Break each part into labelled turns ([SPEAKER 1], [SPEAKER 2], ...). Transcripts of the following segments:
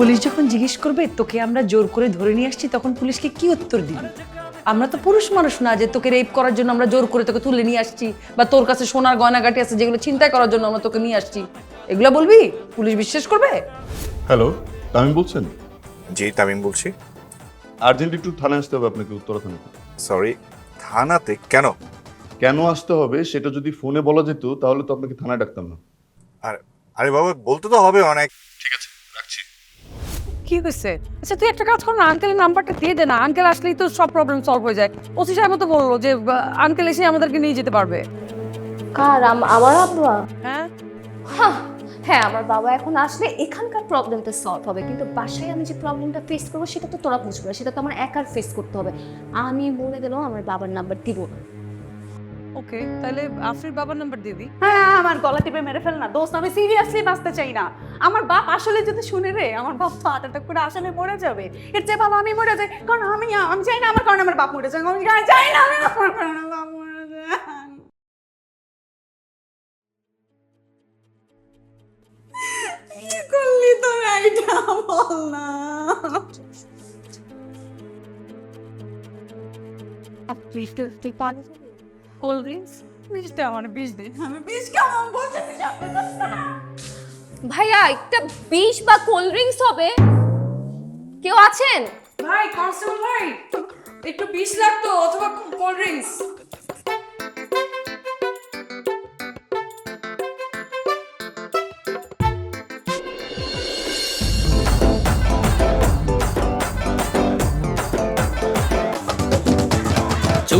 [SPEAKER 1] Police যখন জিজ্ঞেস করবে তোকে আমরা জোর করে ধরে নিয়ে আসছি তখন পুলিশকে কি উত্তর দিবি? আমরা তো পুরুষ মানুষ না যে তোকে রেপ করার জন্য আমরা জোর করে তোকে তুলে নিয়ে আসছি বা তোর কাছে সোনার গয়নাগাটি আছে যেগুলো চিন্তায় করার জন্য আমরা তোকে নিয়ে আসছি। এগুলো বলবি? পুলিশ বিশ্বাস করবে?
[SPEAKER 2] হ্যালো তামিম বলছেন?
[SPEAKER 3] জি তামিম বলছি।
[SPEAKER 2] আর্জেন্ট একটু থানায় আসতে হবে আপনাকে উত্তরা থানাতে
[SPEAKER 3] সরি থানাতে কেন?
[SPEAKER 2] কেন আসতে হবে সেটা যদি ফোনে বলা যেত তাহলে তো আপনাকে থানায় ডাকতাম না।
[SPEAKER 3] আর আরে বাবা বলতে তো হবে অনেক।
[SPEAKER 2] ঠিক আছে রাখছি।
[SPEAKER 4] কি হয়েছে আচ্ছা তুই একটা কাজ কর না আঙ্কেলের নাম্বারটা দিয়ে দে না। আঙ্কেল আসলেই তো সব প্রবলেম সলভ হয়ে যায়। ওসি সাহেব তো বলল যে আঙ্কেল এসে আমাদেরকে নিয়ে যেতে পারবে।
[SPEAKER 5] কার? আমার আব্বা?
[SPEAKER 4] হ্যাঁ?
[SPEAKER 5] হ্যাঁ আমার বাবা এখন আসলে এখানকার প্রবলেমটা সলভ হবে। কিন্তু বাসায় আমি যে প্রবলেমটা ফেস করব সেটা তো তোরা বুঝবে সেটা তো আমার একার ফেস করতে হবে। আমি বলে দিলাম আমার বাবার নাম্বার দিব না।
[SPEAKER 4] ওকে তাহলে আফরির বাবার নাম্বার দিয়ে দিই।
[SPEAKER 6] হ্যাঁ আমার গলা টিপে মেরে ফেল না দোস্ত আমি সিরিয়াসলি বাঁচতে চাই না। আমার বাপ আসলে যদি শুনে রে আমার বাপ তো হার্ট অ্যাটাক করে আসলে মরে যাবে। এর চেয়ে ভালো আমি মরে যাই কারণ আমি আমি চাই না আমার কারণে আমার বাপ মরে যায় আমি চাই না আমি আমার কারণে বাপ মরে যায় করলি তোর? এইটা বল না।
[SPEAKER 4] তুই তুই পানি কোল্ড ড্রিঙ্কস
[SPEAKER 6] বিষ দে আমার বিষ দিন আমি বিষ কেমন বলতে
[SPEAKER 5] ভাইয়া একটা বিষ বা কোল্ড ড্রিঙ্কস হবে। কেউ আছেন?
[SPEAKER 4] ভাই কনস্টেবল ভাই একটু বিষ লাগতো অথবা cold drinks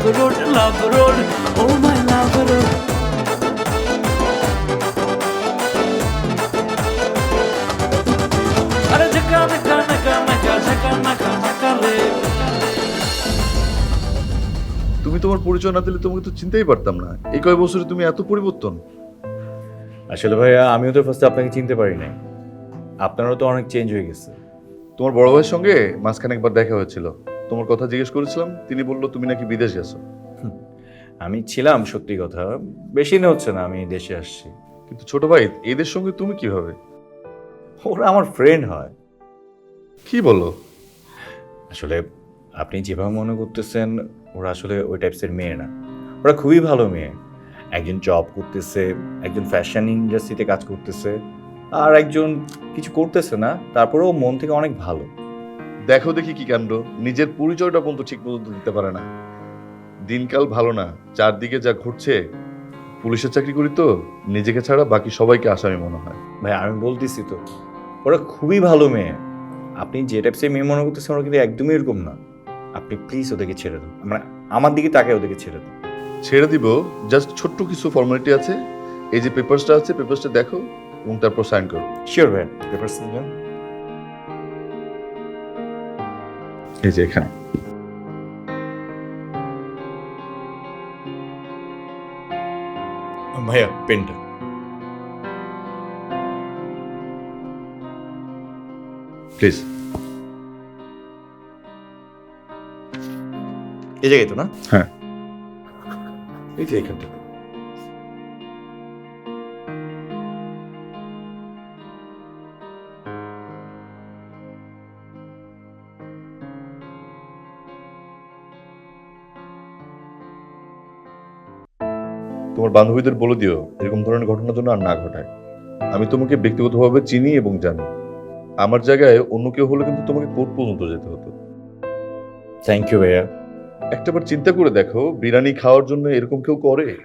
[SPEAKER 7] Love road love road oh my love road আরে ঝকা ঝকা নকা নকা ঝকা নকা ঝকা রে
[SPEAKER 2] তুমি তোমার পরিচয় না দিলে তোমাকে তো চিনতেই পারতাম না। এই কয় বছরে তুমি এত পরিবর্তন?
[SPEAKER 8] আসলে ভাইয়া আমিও তো ফার্স্টে আপনাকে চিনতে পারি নাই। আপনারও তো অনেক চেঞ্জ হয়ে গেছে।
[SPEAKER 2] তোমার বড় ভাইয়ের সঙ্গে মাঝখানে একবার দেখা হয়েছিল। তোমার কথা জিজ্ঞেস করেছিলাম তিনি বলল তুমি নাকি বিদেশ গেছো
[SPEAKER 8] আমি ছিলাম সত্যি কথা। বেশি দিন হচ্ছে না আমি দেশে আসছি।
[SPEAKER 2] কিন্তু ছোট ভাই এদের সঙ্গে তুমি কীভাবে?
[SPEAKER 8] ওরা আমার ফ্রেন্ড হয়।
[SPEAKER 2] কি বলো
[SPEAKER 8] আসলে আপনি যেভাবে মনে করতেছেন ওরা আসলে ওই টাইপসের মেয়ে না। ওরা খুবই ভালো মেয়ে। একজন জব করতেছে একজন ফ্যাশন ইন্ডাস্ট্রিতে কাজ করতেছে আর একজন কিছু করতেছে না তারপরেও মন থেকে অনেক ভালো।
[SPEAKER 2] দেখো দেখি কি কাণ্ড। নিজের পরিচয়টা পর্যন্ত ঠিক মতো দিতে পারে না। দিনকাল ভালো না চারদিকে যা ঘটছে পুলিশের চাকরি করি তো নিজেকে ছাড়া বাকি সবাইকে আসামি মনে হয়।
[SPEAKER 8] ভাই আমি বলতেছি তো ওরা খুবই ভালো মেয়ে। আপনি যে টাইপসের মেয়ে মনে করতেছেন ওরা কিন্তু একদমই এরকম না। আপনি প্লিজ ওদেরকে ছেড়ে দিন। মানে আমার দিকে তাকে ওদেরকে ছেড়ে দিন।
[SPEAKER 2] ছেড়ে দিব জাস্ট ছোট্ট কিছু ফর্মালিটি আছে। এই যে পেপারসটা আছে পেপারসটা দেখো এবং তারপর সাইন করো।
[SPEAKER 8] শিওর ভাই পেপারস
[SPEAKER 2] এই যে এখানে।
[SPEAKER 8] ভাইয়া পেনটা।
[SPEAKER 2] প্লিজ
[SPEAKER 8] এই জায়গায় তো না?
[SPEAKER 2] হ্যাঁ।
[SPEAKER 8] এই যে এখানটা।
[SPEAKER 2] তোমার বান্ধবীদের বলে দিও এরকম ধরনের ঘটনা যেন আর না ঘটায়। আমি তোমাকে ব্যক্তিগতভাবে চিনি এবং জানি। আমার জায়গায় অন্য কেউ হলে কিন্তু তোমাকে কোর্ট পর্যন্ত যেতে হতো।
[SPEAKER 8] থ্যাংক ইউ ভাইয়া।
[SPEAKER 2] একটাবার চিন্তা করে দেখো বিরিয়ানি খাওয়ার জন্য এরকম কেউ করে?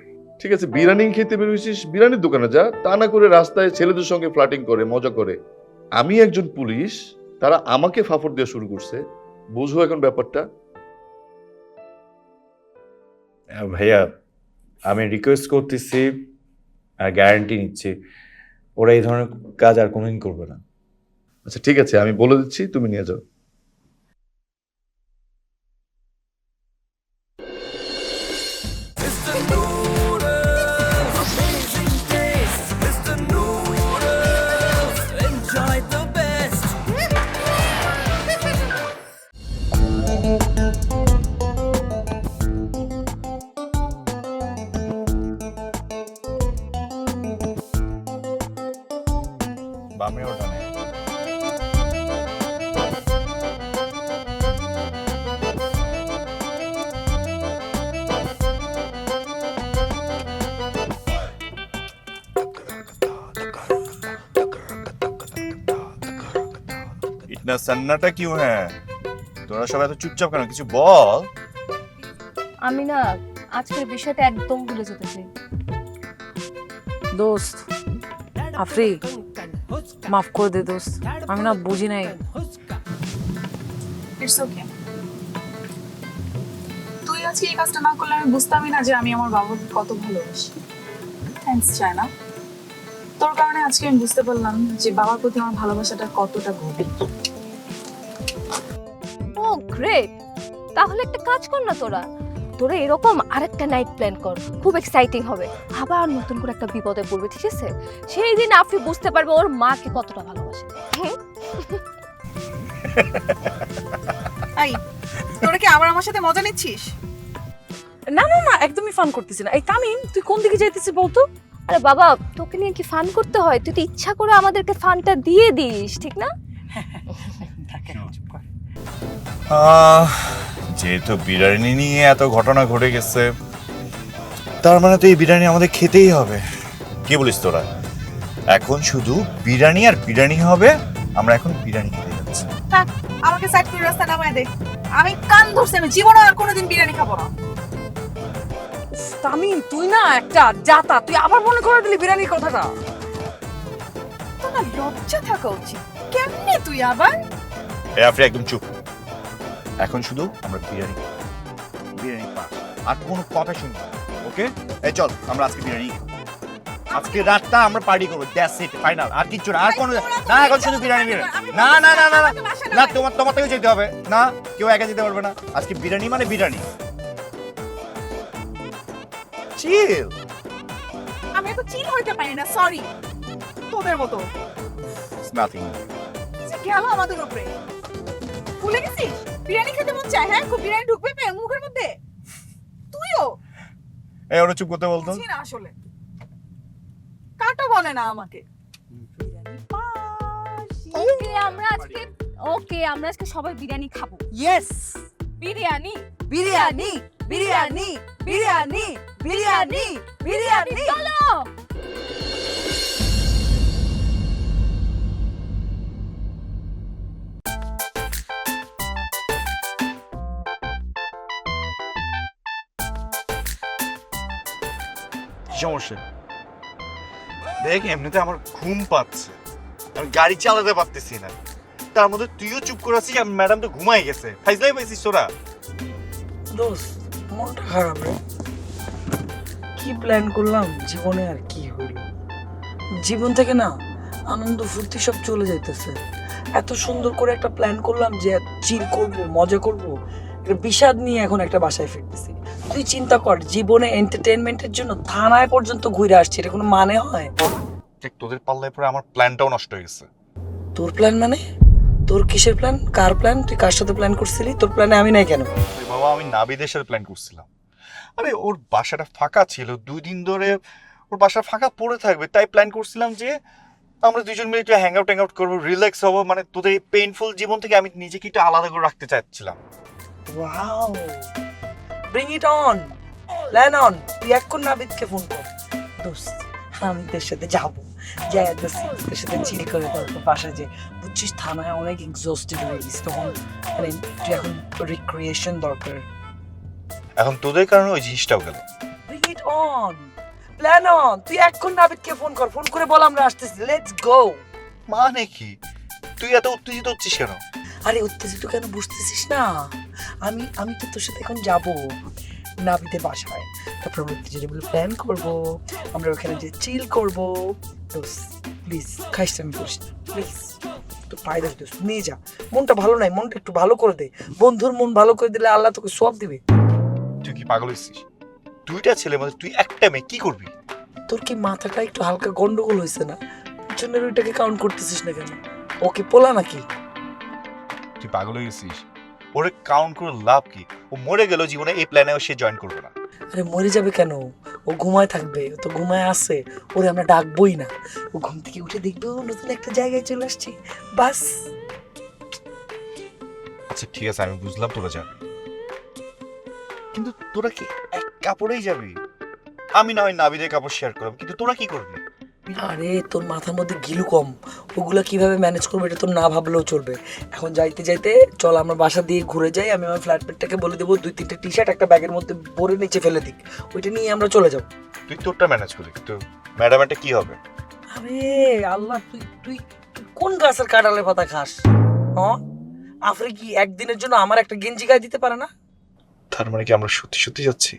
[SPEAKER 2] ঠিক আছে বিরিয়ানি খেতে বেরোইছিস বিরিয়ানির দোকানে যা তা না করে রাস্তায় ছেলেদের সঙ্গে ফ্লাটিং করে মজা করে। আমি একজন পুলিশ তারা আমাকে ফাফর দেওয়া শুরু করছে। বুঝো এখন ব্যাপারটা।
[SPEAKER 8] আহ, ভাইয়া আমি রিকোয়েস্ট করতেছি, আর গ্যারান্টি নিচ্ছি। ওরা এই ধরনের কাজ আর কোনোদিন করবে না।
[SPEAKER 2] আচ্ছা ঠিক আছে, আমি বলে দিচ্ছি, তুমি নিয়ে যাও।
[SPEAKER 3] বামে ওঠা নেই ইতনা সন্নাটা কিউ হ্যাঁ তোরা সবাই এত চুপচাপ কেন কিছু বল
[SPEAKER 5] আমি না আজকের বিষয়টা একদম ভুলে যেতে চাই
[SPEAKER 4] দোস্ত আফ্রিক মাফ করে দে দোস্ত। আমি না বুঝি নাই।
[SPEAKER 6] ইটস ওকে তুই আজকে এই কাজটা না করলে আমি বুঝতামই না যে আমি আমার বাবাকে কত ভালোবাসি। থ্যাঙ্কস চায়না। তোর কারণে আজকে আমি বুঝতে পারলাম যে বাবার প্রতি আমার ভালোবাসাটা কতটা গভীর।
[SPEAKER 5] ও গ্রেট তাহলে একটা কাজ কর না তোরা। তোরা এরকম আরেকটা নাইট প্ল্যান কর। খুব এক্সাইটিং হবে। আবার নতুন করে একটা বিপদে পড়বে ঠিক আছে? সেই দিন আফি বুঝতে পারবে ওর মাকে কতটা ভালোবাসে?
[SPEAKER 6] আই তোরা কি আবার আমার সাথে মজা নিচ্ছিস?
[SPEAKER 4] না না না একদমই ফান করতেছি না। এই তামিম তুই কোন দিকে যাইতেছিস বলতো?
[SPEAKER 5] আরে বাবা তোকে নিয়ে কি ফান করতে হয়? তুই তো ইচ্ছা করে আমাদেরকে ফানটা দিয়ে দিস ঠিক না?
[SPEAKER 3] আহ, যেহেতু বিরিয়ানি নিয়ে এত ঘটনা ঘটে গেছে। তার মানে তো এই বিরিয়ানি আমাদের খেতেই হবে। কি বলিস তোরা? এখন শুধু বিরিয়ানি আর বিরিয়ানি হবে আমরা এখন বিরিয়ানি খেতে যাচ্ছি।
[SPEAKER 6] আমাকে সাইড করে রাস্তা নামায় দে। আমি কান ধরছি আমি জীবনে আর কোনোদিন বিরিয়ানি খাব না।
[SPEAKER 4] তামিম তুই না একটা জাতা তুই আবার মনে করে দিলি বিরিয়ানির কথাটা।
[SPEAKER 6] তোর না লজ্জা থাকা উচিত। কেমনে তুই আবার?
[SPEAKER 3] এ আপনি একদম চুপ। এখন শুধু আমরা বিরিয়ানি বিরিয়ানি আর কোনো কথা শুনব ওকে? এই চল আমরা আজকে বিরিয়ানি। আজকে রাতটা আমরা পার্টি করব দ্যাটস ইট ফাইনাল আর কিচ্ছু না আর কোনো না এখন শুধু বিরিয়ানি বিরিয়ানি। না না না না না। না তোমার তোমার থেকে যেতে হবে। না কেউ একা যেতে পারবে না। আজকে বিরিয়ানি মানে বিরিয়ানি। চিল
[SPEAKER 6] আমি এত চিল হইতে পারি না সরি তোদের মতো।
[SPEAKER 3] নাথিং
[SPEAKER 6] গেল আমাদের উপরে। ভুলে গেছিস? বিরিয়ানি খেতে মন চায় হ্যাঁ? খুব বিরিয়ানি ঢুকবে পে মুখের মধ্যে। তুইও?
[SPEAKER 3] এই ওরা চুপ করতে বলতো।
[SPEAKER 6] না আসলে। কাটা বলে না আমাকে?
[SPEAKER 5] ওকে আমরা আজকে ওকে আমরা আজকে সবাই বিরিয়ানি খাব।
[SPEAKER 4] ইয়েস
[SPEAKER 5] বিরিয়ানি।
[SPEAKER 4] বিরিয়ানি বিরিয়ানি বিরিয়ানি বিরিয়ানি বিরিয়ানি।
[SPEAKER 5] চলো!
[SPEAKER 3] সমস্যা দেখ, এমনিতে আমার ঘুম পাচ্ছে। আমি গাড়ি চালাতে পারতেছি না। তার মধ্যে তুইও চুপ করে আছিস ম্যাডাম তো ঘুমাই গেছে। ফাইজলাই পাইছিস তোরা?
[SPEAKER 9] মনটা খারাপ কি প্ল্যান করলাম, জীবনে আর কি হইল জীবন থেকে না, আনন্দ ফুর্তি সব চলে যাইতেছে। এত সুন্দর করে একটা প্ল্যান করলাম যে, চিল করব, মজা করব। একটা বিষাদ নিয়ে এখন একটা বাসায় ফিরতেছি। তুই চিন্তা কর জীবনে এন্টারটেনমেন্টের জন্য থানায় পর্যন্ত ঘুরে আসছি এটা কোনো মানে হয়?
[SPEAKER 3] ঠিক তোদের পাল্লায় পরে আমার প্ল্যানটাও নষ্ট হয়ে গেছে।
[SPEAKER 9] তোর প্ল্যান মানে? তোর কিসের প্ল্যান কার প্ল্যান তুই কার সাথে প্ল্যান করছিলি? তোর প্ল্যানে আমি নাই কেন?
[SPEAKER 3] বাবা আমি নাবিদের সাথে প্ল্যান করছিলাম। আরে ওর বাসাটা ফাঁকা ছিল দুই দিন ধরে ওর বাসা ফাঁকা পড়ে থাকবে তাই প্ল্যান করছিলাম যে আমরা দুজন মিলে একটু হ্যাং আউট হ্যাং আউট করব রিল্যাক্স হব মানে তোদের এই পেইনফুল জীবন থেকে আমি নিজেকে একটু আলাদা করে রাখতে চাচ্ছিলাম।
[SPEAKER 9] Wow bring it on plan on তুই এখন নাবিদকে ফোন কর। দোস্ত আমি তোর সাথে যাব। যাই দোস্ত তোর সাথে চিল করে তারপর বাসা যে বুঝছিস থানায় অনেক এক্সস্টেড হয়ে গেছিস তখন মানে তুই এখন রিক্রিয়েশন দরকার।
[SPEAKER 3] এখন তোদের কারণে ওই জিনিসটাও গেল।
[SPEAKER 9] Bring it on plan on তুই এখন নাবিদকে ফোন কর। ফোন করে বল আমরা আসতেছি। লেটস গো
[SPEAKER 3] মানে কি? তুই এত উত্তেজিত হচ্ছিস কেন?
[SPEAKER 9] আরে উত্তেজিত কেন? বুঝতেছিস না। আমি আমি তো তোর সাথে এখন যাব নাবিদের বাসায়। তারপর আমরা দুজনে প্ল্যান করব। আমরা ওখানে যে চিল করব। দোস্ত প্লিজ খাইস আমি করিস প্লিজ তো পায়ে দেখ দোস্ত নিয়ে যা। মনটা ভালো নাই মনটা একটু ভালো করে দে। বন্ধুর মন ভালো করে দিলে আল্লাহ তোকে সব দিবে।
[SPEAKER 3] তুই কি পাগল হয়েছিস দুইটা ছেলে মধ্যে তুই একটা মেয়ে কি করবি?
[SPEAKER 9] তোর কি মাথাটা একটু হালকা গন্ডগোল হয়েছে না? পিছনের ওইটাকে কাউন্ট করতেছিস না কেন? ওকে পোলা নাকি?
[SPEAKER 3] তুই পাগল হয়ে গেছিস ওরে কাউন্ট করে লাভ কি? ও মরে গেল জীবনে এই প্ল্যানেও সে জয়েন করবে না।
[SPEAKER 9] আরে মরে যাবে কেন? ও ঘুমায় থাকবে ও তো ঘুমায় আছে। ওরে আমরা ডাকবই না। ও ঘুম থেকে উঠে দেখবে ও নতুন একটা জায়গায় চলে আসছে। বাস।
[SPEAKER 3] আচ্ছা ঠিক আছে আমি বুঝলাম তোরা যাবি কিন্তু তোরা কি এক কাপড়েই যাবি? আমি না হয় নাবিদের কাপড় শেয়ার করলাম কিন্তু তোরা কি করবি?
[SPEAKER 9] আরে তোর মাথার মধ্যে গিলু কম। ওগুলো কীভাবে ম্যানেজ করব এটা তোর না ভাবলেও চলবে। এখন যাইতে যাইতে চল আমরা বাসা দিয়ে ঘুরে যাই আমি আমার ফ্ল্যাটমেটটাকে বলে দেবো দুই তিনটে টি শার্ট একটা ব্যাগের মধ্যে ভরে নিচে ফেলে দিক। ওইটা নিয়ে আমরা চলে যাব।
[SPEAKER 3] তুই তোরটা ম্যানেজ করবি কিন্তু ম্যাডামেরটা কি হবে?
[SPEAKER 9] আরে আল্লাহ তুই তুই কোন গাছের কাঁঠালের পাতা খাস? হ্যাঁ আফ্রি কি একদিনের জন্য আমার একটা গেঞ্জি গায়ে দিতে পারে না?
[SPEAKER 3] তার মানে কি আমরা সত্যি সত্যি যাচ্ছি?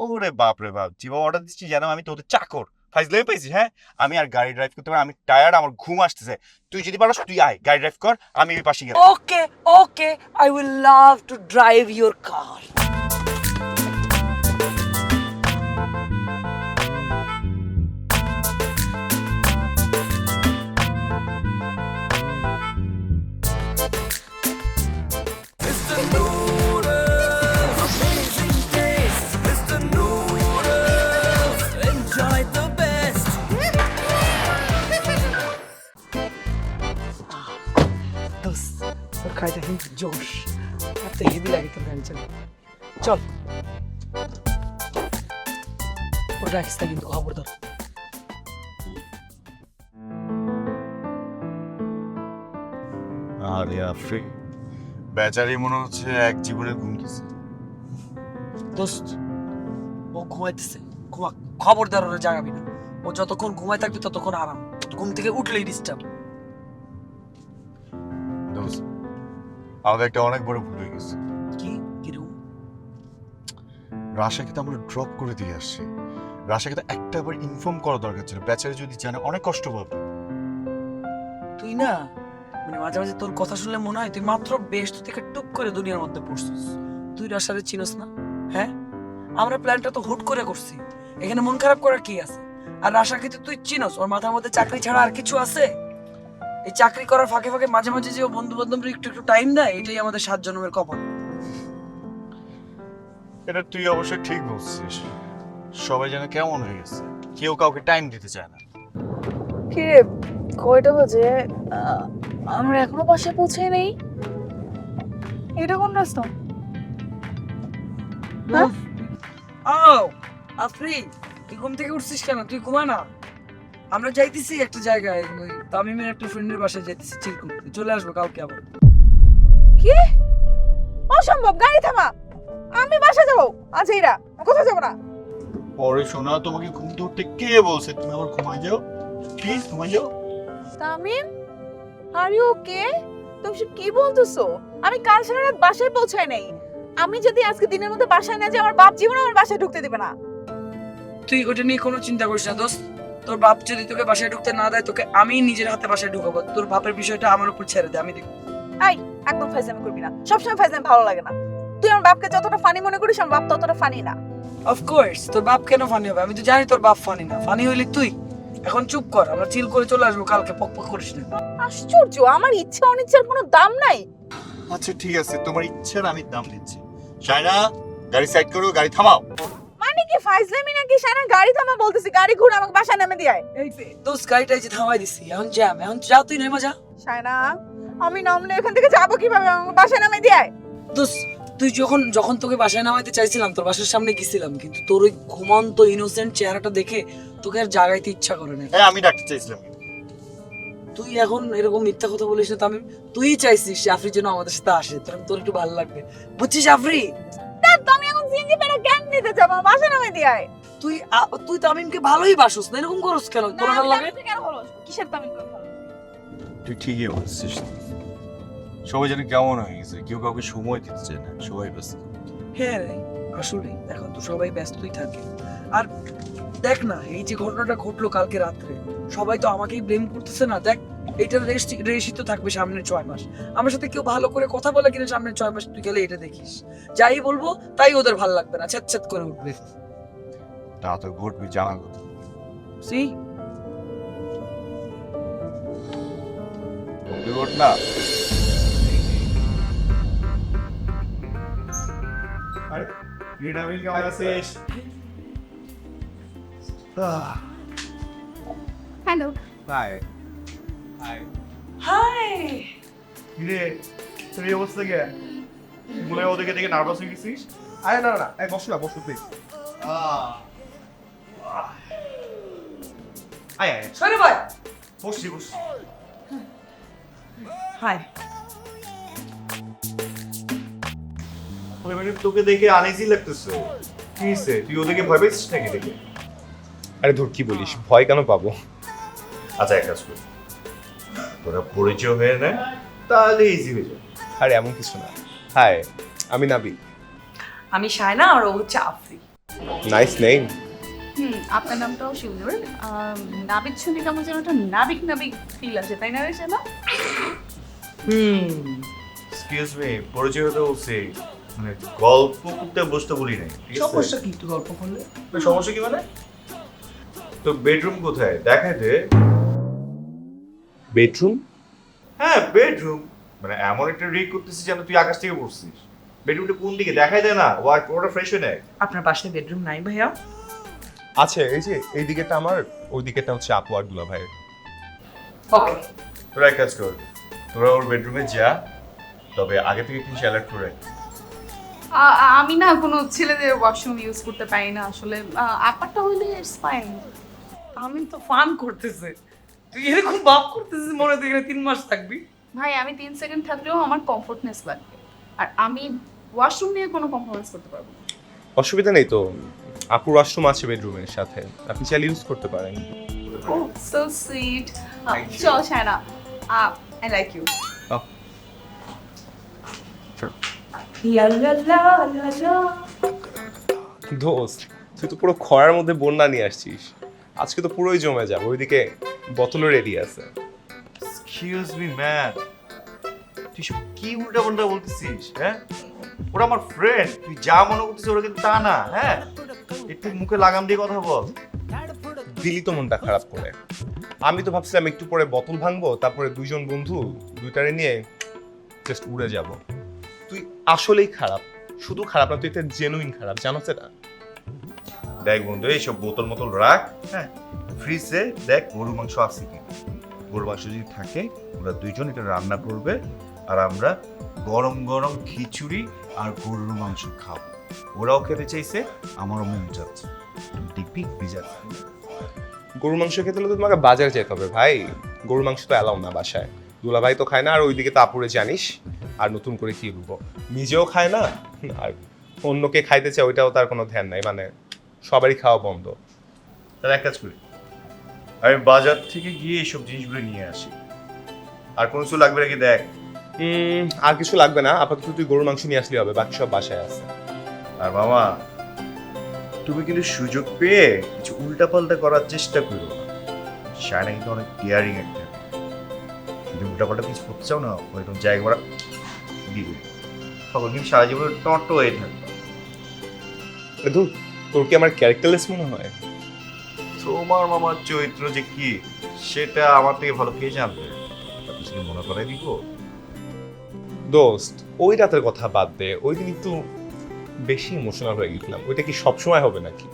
[SPEAKER 3] ওরে বাপ রে বাপ জীবা অর্ডার দিচ্ছি যেন আমি তোদের চাকর। ফাইজলে পাইছি হ্যাঁ? আমি আর গাড়ি ড্রাইভ করতে পারি আমি টায়ার্ড আমার ঘুম আসতেছে। তুই যদি পারস, তুই আয়, গাড়ি ড্রাইভ কর, আমি পাশে গেলাম।
[SPEAKER 9] Okay okay I will love to drive your car খাইতে কিন্তু জোশ। এত হেভি লাগে তোর গাড়ি চালা চল। ওর রাখিস না কিন্তু খবরদার।
[SPEAKER 3] আরে আফ্রি বেচারি মনে হচ্ছে এক জীবনে ঘুমতেছে
[SPEAKER 9] দোস্ত ও ঘুমাইতেছে। ঘুমা খবরদার ওরা জাগাবি না। ও যতক্ষণ ঘুমায় থাকবে ততক্ষণ আরাম। ঘুম থেকে উঠলেই ডিস্টার্ব
[SPEAKER 3] আমাদের একটা অনেক বড় ভুল হয়ে গেছে।
[SPEAKER 9] কি? কীরকম
[SPEAKER 3] রাশাকে তো আমরা ড্রপ করে দিয়ে আসছি। রাশাকে তো একটা বার ইনফর্ম করা দরকার ছিল। বেচারি যদি জানে অনেক কষ্ট পাবে।
[SPEAKER 9] তুই না মানে মাঝে মাঝে তোর কথা শুনলে মনে হয় তুই মাত্র বেশ থেকে টুক করে দুনিয়ার মধ্যে পড়ছিস। তুই রাশারে চিনস না? হ্যাঁ? আমরা প্ল্যানটা তো হুট করে করছি। এখানে মন খারাপ করার কি আছে? আর রাশাকে তো তুই চিনস ওর মাথার মধ্যে চাকরি ছাড়া আর কিছু আছে? এই চাকরি করার ফাঁকে ফাঁকে মাঝে মাঝে যে বন্ধু বান্ধব একটু একটু টাইম দেয় এটাই আমাদের সাত জন্মের কপাল।
[SPEAKER 3] এটা তুই অবশ্যই ঠিক বলছিস। সবাই যেন কেমন হয়ে গেছে। কেউ কাউকে টাইম দিতে চায় না।
[SPEAKER 6] কিরে কয়টা বাজে? আহ, আমরা এখনও বাসায় পৌঁছে নেই। এটা কোন রাস্তা? হ্যাঁ?
[SPEAKER 9] আও আফরি তুই ঘুম থেকে উঠছিস কেন? তুই ঘুমা না। আমরা যাইতেছি একটা জায়গায় ওই তামিমের একটা ফ্রেন্ডের বাসায় যাইতেছি চিল করতে চলে আসব কালকে আবার।
[SPEAKER 6] কি? অসম্ভব গাড়ি থামা। আমি বাসা যাব। আজ এইরা কোথাও যাব না।
[SPEAKER 3] পরে শোনা তোমাকে ঘুম থেকে উঠতে কে বলছে? তুমি আবার ঘুমাই যাও। প্লিজ ঘুমাই যাও।
[SPEAKER 6] তামিম? Are you okay? তুমি সব কি বলতেছো? আমি কাল সারা রাত বাসায় পৌঁছাই নাই। আমি যদি আজকে দিনের মধ্যে বাসায় না যাই আমার বাপ জীবন আমার বাসায় ঢুকতে দিবে না।
[SPEAKER 9] তুই ওটা নিয়ে কোনো চিন্তা করিস না দোস্ত। তোর বাপ যদি তোকে বাসায় ঢুকতে না দেয় তোকে আমি নিজের হাতে বাসায় ঢুকাবো। তোর বাপের বিষয়টা আমার উপর ছেড়ে দে আমি দেখব।
[SPEAKER 6] একদম ফাইজলামি করবি না। সবসময় ফাইজলামি ভালো লাগে না। তুই আমার বাপকে যতটা ফানি মনে করিস আমার বাপ ততটা ফানি না।
[SPEAKER 9] অফকোর্স তোর বাপ কেন ফানি হবে? আমি তো জানি তোর বাপ ফানি না। ফানি হইলে তুই। এখন চুপ কর আমরা চিল করে চলে আসব কালকে পক পক করিস না।
[SPEAKER 6] আশ্চর্য আমার ইচ্ছা অনিচ্ছার কোনো দাম নাই।
[SPEAKER 3] আচ্ছা ঠিক আছে তোমার ইচ্ছার আমি দাম দিচ্ছি। শাইনা গাড়ি সাইড করো গাড়ি থামাও।
[SPEAKER 6] মানে কি ফাইজলামি নাকি? সারা গাড়ি থামা বলতেছি গাড়ি ঘুরে আমাকে বাসায় নামে দিয়ে আয়।
[SPEAKER 9] এই দোস্ত গাড়িটা এই যে থামাই দিছি এখন জ্যাম এখন যা তুই নেমা যা।
[SPEAKER 6] সায়না আমি নামলে এখান থেকে যাব কীভাবে? আমাকে বাসায় নামে দিয়ে আয়।
[SPEAKER 9] দোস্ত তুই যখন যখন তোকে বাসায় নামাইতে চাইছিলাম তোর বাসার সামনে গেছিলাম কিন্তু তোর ওই ঘুমন্ত ইনোসেন্ট চেহারাটা দেখে তোকে আর জাগাইতে ইচ্ছা করে না
[SPEAKER 3] হ্যাঁ আমি ডাকতে চাইছিলাম।
[SPEAKER 9] তুই এখন এরকম মিথ্যা কথা বলিস না তামিম তুই চাইছিস যে আফরি যেন আমাদের সাথে আসে তোর তোর একটু ভালো লাগবে। বুঝছিস আফরি
[SPEAKER 6] তা তো আমি এখন সিএনজি পেরা জ্ঞান নিতে যাব আমার নামে
[SPEAKER 9] তুই তুই তামিমকে ভালোই বাসুস না এরকম করস কেন? তোর লাগে?
[SPEAKER 6] কেন? কিসের তামিম?
[SPEAKER 3] তুই ঠিকই বলছিস। সবাই যেন কেমন হয়ে গেছে কেউ কাউকে সময় দিতে না সবাই ব্যস্ত।
[SPEAKER 9] হ্যাঁ রে আসলে এখন তো সবাই ব্যস্তই থাকে। আর দেখ না এই যে ঘটনাটা ঘটলো কালকে রাত্রে সবাই তো আমাকেই ব্লেম করতেছে না। দেখ রেস্ট রেসি তো থাকবে সামনের ছয় মাস। আমার সাথে কেউ ভালো করে কথা বলে কিনা সামনে ছয় মাস তুই গেলে এটা দেখিস। যাই বলব তাই ওদের ভালো লাগবে না ছ্যাত ছ্যাত করে উঠবে।
[SPEAKER 3] তা তো ঘটবি জানা কথা।
[SPEAKER 9] সি?
[SPEAKER 3] ঘট না আরে রিনামিল কেমন আছিস?
[SPEAKER 6] হ্যালো।
[SPEAKER 3] হাই হাই
[SPEAKER 9] হাই
[SPEAKER 3] কিরে তোর এই অবস্থা কে? হয় ওদেরকে দেখে নার্ভাস হয়ে গেছিস? আরে না না এই বসো না বসো প্লিজ আয় আয়
[SPEAKER 9] সরে ভাই।
[SPEAKER 3] বসছি বসছি।
[SPEAKER 9] হাই
[SPEAKER 3] ওই মানে তোকে দেখে আনইজি লাগতেছে। কি হইছে? তুই ওদেরকে ভয় পেয়েছিস নাকি দেখে?
[SPEAKER 10] আরে ধর কি বলিস? ভয় কেন পাবো?
[SPEAKER 3] আচ্ছা এক কাজ কর। তোরা পরিচয় হয়ে নে তাহলে ইজি হয়ে যাবে
[SPEAKER 10] আরে এমন কিছু না। হাই আমি নাবি
[SPEAKER 1] আমি সায়না আর ও হচ্ছে আফরি।
[SPEAKER 10] নাইস নেম
[SPEAKER 6] হুম আপনার নামটাও সুন্দর নাবিক শুনে কেমন যেন একটা নাবিক নাবিক ফিল আসে তাই না রে
[SPEAKER 9] হুম
[SPEAKER 3] এক্সকিউজ মি পরিচয় হতে বলছি মানে গল্প করতে বসতে বলি নাই
[SPEAKER 9] সমস্যা কি একটু গল্প করলে?
[SPEAKER 3] সমস্যা কি মানে? তো বেডরুম কোথায়? দেখাই দে।
[SPEAKER 10] বেডরুম?
[SPEAKER 3] হ্যাঁ বেডরুম। মানে এমন একটা রিক করতেছিস যেন তুই আকাশ থেকে পড়ছিস। বেডরুমটা কোন দিকে? দেখাই দে না। ওয়াট ওটা ফ্রেশ হয়ে নেয়।
[SPEAKER 9] আপনার পাশে বেডরুম নাই ভাইয়া?
[SPEAKER 10] আছে এই যে এই দিকেটা আমার ওই দিকেটা হচ্ছে আপু আর দুলা ভাইয়ের।
[SPEAKER 1] ওকে
[SPEAKER 3] তোরা এক কাজ কর। তোরা ওর বেডরুমে যা তবে আগে থেকে কিছু অ্যালার্ট করে রাখ।
[SPEAKER 6] আমি না কোনো ছেলেদের ওয়াশরুম ইউজ করতে পারি না আসলে আপারটা হইলে ইটস ফাইন
[SPEAKER 9] আমি তো ফান করতেছে। তুই এরকম বাপ করতেছিস মনে হয় এখানে তিন মাস থাকবি।
[SPEAKER 6] ভাই আমি তিন সেকেন্ড থাকলেও আমার কমফোর্টনেস লাগবে। আর আমি ওয়াশরুম নিয়ে কোনো কম্প্রোমাইজ করতে পারব না।
[SPEAKER 10] অসুবিধা নেই তো। আপুর ওয়াশরুম আছে বেডরুমের সাথে। আপনি চাইলে ইউজ করতে পারেন।
[SPEAKER 6] ও সো সুইট চল শায়না আই লাইক ইউ
[SPEAKER 10] দোস্ত তুই তো পুরো খরার মধ্যে বন্যা নিয়ে আসছিস। আজকে তো পুরোই জমে যাবে ওইদিকে বোতলও রেডি আছে।
[SPEAKER 3] এক্সকিউজ মি ম্যান তুই সব কি উল্টা পাল্টা বলতেছিস হ্যাঁ? ওরা আমার ফ্রেন্ড তুই যা মনে করতেছিস ওরা কিন্তু তা না হ্যাঁ? একটু মুখে লাগাম দিয়ে কথা বল।
[SPEAKER 10] দিলি তো মনটা খারাপ করে। আমি তো ভাবছিলাম একটু পরে বোতল ভাঙবো তারপরে দুইজন বন্ধু দুইটারে নিয়ে জাস্ট উড়ে যাব। তুই আসলেই খারাপ শুধু খারাপ না তুই এটা জেনুইন খারাপ জানো সেটা?
[SPEAKER 3] দেখ বন্ধু এইসব বোতল মোতল রাখ হ্যাঁ? ফ্রিজে দেখ গরু মাংস আছে কি গরু মাংস যদি থাকে ওরা দুইজন এটা রান্না করবে আর আমরা গরম গরম খিচুড়ি আর গরুর মাংস খাব। ওরাও খেতে চাইছে, আমারও মন চাচ্ছে। দেখবি
[SPEAKER 10] গরুর মাংস খেতে হলে তো তোমাকে বাজারে যেতে হবে ভাই। গরুর মাংস তো অ্যালাউ না বাসায়। দুলা ভাই তো খায় না, আর ওইদিকে তাপুরে জানিস, আর নতুন করে কি বলব নিজেও খায় না, আর অন্যকে খাইতে চায়, ওইটাও তার কোনো ধ্যান নাই। মানে সবারই খাওয়া বন্ধ।
[SPEAKER 3] তাহলে এক কাজ করি। আমি বাজার থেকে গিয়ে এইসব জিনিসগুলো নিয়ে আসি। আর কোনো কিছু লাগবে নাকি দেখ?
[SPEAKER 10] আর কিছু লাগবে না। আপাতত তুই গরুর মাংস নিয়ে আসলে হবে বাকি সব বাসায় আছে।
[SPEAKER 3] আর মামা তুমি কিন্তু সুযোগ পেয়ে কিছু উল্টাপাল্টা করার চেষ্টা করো না। শায়না কিন্তু অনেক কেয়ারিং একটা যদি উল্টাপাল্টা কিছু করতে চাও না? ওইরকম জায়গা দিবে। তখন কিন্তু সারা জীবন টট হয়ে থাকবে।
[SPEAKER 10] ধুর, তোর কি আমার ক্যারেক্টারলেস মনে হয়?
[SPEAKER 3] তোমার মামার চরিত্র যে কি সেটা আমার থেকে ভালো কে জানবে? মনে করাই দিব।
[SPEAKER 10] দোস্ত ওই রাতের কথা বাদ দে ওই দিন একটু বেশি ইমোশনাল হয়ে গেছিলাম। ওইটা কি সবসময় হবে নাকি?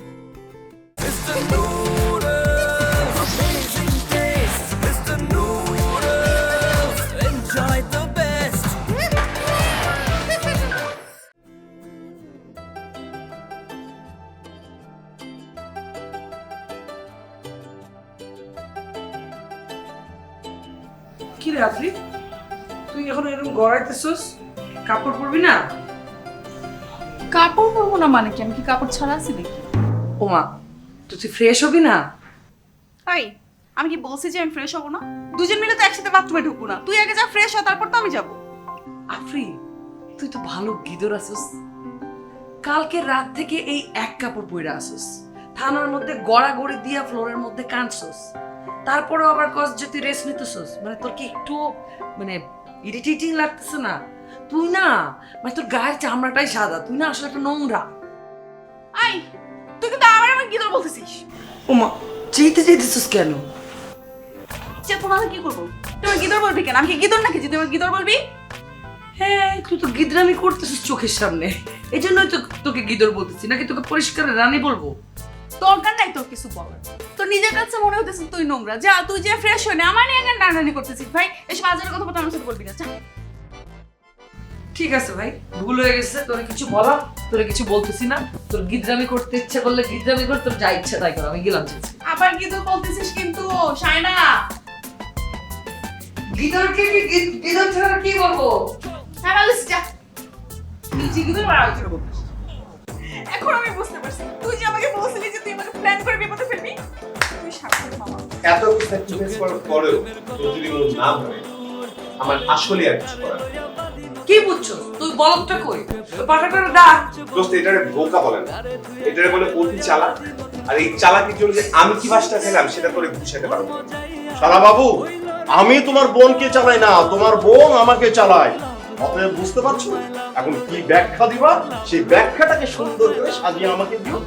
[SPEAKER 9] কি রে আফরি তুই এখন এরকম গড়াইতেছস কাপড় পরবি না?
[SPEAKER 6] কাপড় পরবো না মানে কি? আমি কি কাপড় ছাড়া আছি নাকি?
[SPEAKER 9] ওমা তো তুই ফ্রেশ হবি না?
[SPEAKER 6] তাই আমি কি বলছি যে আমি ফ্রেশ হব না? দুজন মিলে তো একসাথে বাথরুমে ঢুকবো না। তুই আগে যা ফ্রেশ হ তারপর তো আমি যাব।
[SPEAKER 9] আফরি তুই তো ভালো গিদর আসিস কালকে রাত থেকে এই এক কাপড় পরে আসিস থানার মধ্যে গড়াগড়ি দিয়া ফ্লোরের মধ্যে কাঁদছস। তারপরেও আবার কস যে তুই রেস্ট নিতেছস মানে তোর কি একটু মানে ইরিটেটিং লাগতেছে না? তুই না মানে তোর গায়ের চামড়াটাই সাদা তুই না আসলে একটা নোংরা।
[SPEAKER 6] আই তুই কিন্তু আমার আমার বলতেছিস।
[SPEAKER 9] ওমা কেন?
[SPEAKER 6] কি করব? তুমি গিদর বলবি কেন? আমি কি গিদর নাকি? যে তুমি গিদর বলবি?
[SPEAKER 9] হ্যাঁ তুই তো গিদরামি করতেছিস চোখের সামনে। এই জন্যই তো তোকে গিদর বলতেছি নাকি তোকে পরিষ্কার রানী বলব?
[SPEAKER 6] দরকার নাই তোর কিছু বলার। তোর নিজের কাছে মনে হতেছে তুই নোংরা। যা তুই যে ফ্রেশ হয়ে নে আমার নিয়ে টানাটানি করতেছিস। ভাই এসব আজের কথা বলতে আমার সাথে বলবি না যা।
[SPEAKER 9] ঠিক আছে ভাই ভুল হয়ে গেছে তোরে কিছু বলা তোরে কিছু বলতেছি না। তোর গিদরামি করতে ইচ্ছা করলে গিদরামি কর তোর যা ইচ্ছা তাই কর আমি গেলাম
[SPEAKER 6] আবার গিদর বলতেছিস কিন্তু সায়না?
[SPEAKER 9] গিদরকে কি গিদর ছাড়া কি বলব?
[SPEAKER 6] হ্যাঁ বলিস যা। নিজে গিদর বাড়াই করে বলতিস এখন আমি বুঝতে পারছি। তুই যে আমাকে বলছিলি যে তুই আমাকে প্ল্যান করে বিপদে ফেলবি তুই সাবধান মামা
[SPEAKER 10] এত স্যাক্রিফাইস করার পরেও তোর যদি মন না ভরে আমার আসলে আর কিছু করার
[SPEAKER 9] কি বুঝছ? তুই কই? ডাক
[SPEAKER 10] দোস্ত এটারে বোকা বলে না। এটারে বলে অতি চালাক। আর এই চালাকির জন্য যে আমি কি বাসটা খেলাম সেটা তোরে বুঝাতে পারব।
[SPEAKER 11] শালা বাবু আমি তোমার বোনকে চালাই না তোমার বোন আমাকে চালায়। অতএব বুঝতে পারছ? এখন কি ব্যাখ্যা দিবা? সেই ব্যাখ্যাটাকে সুন্দর করে সাজিয়ে আমাকে দিও।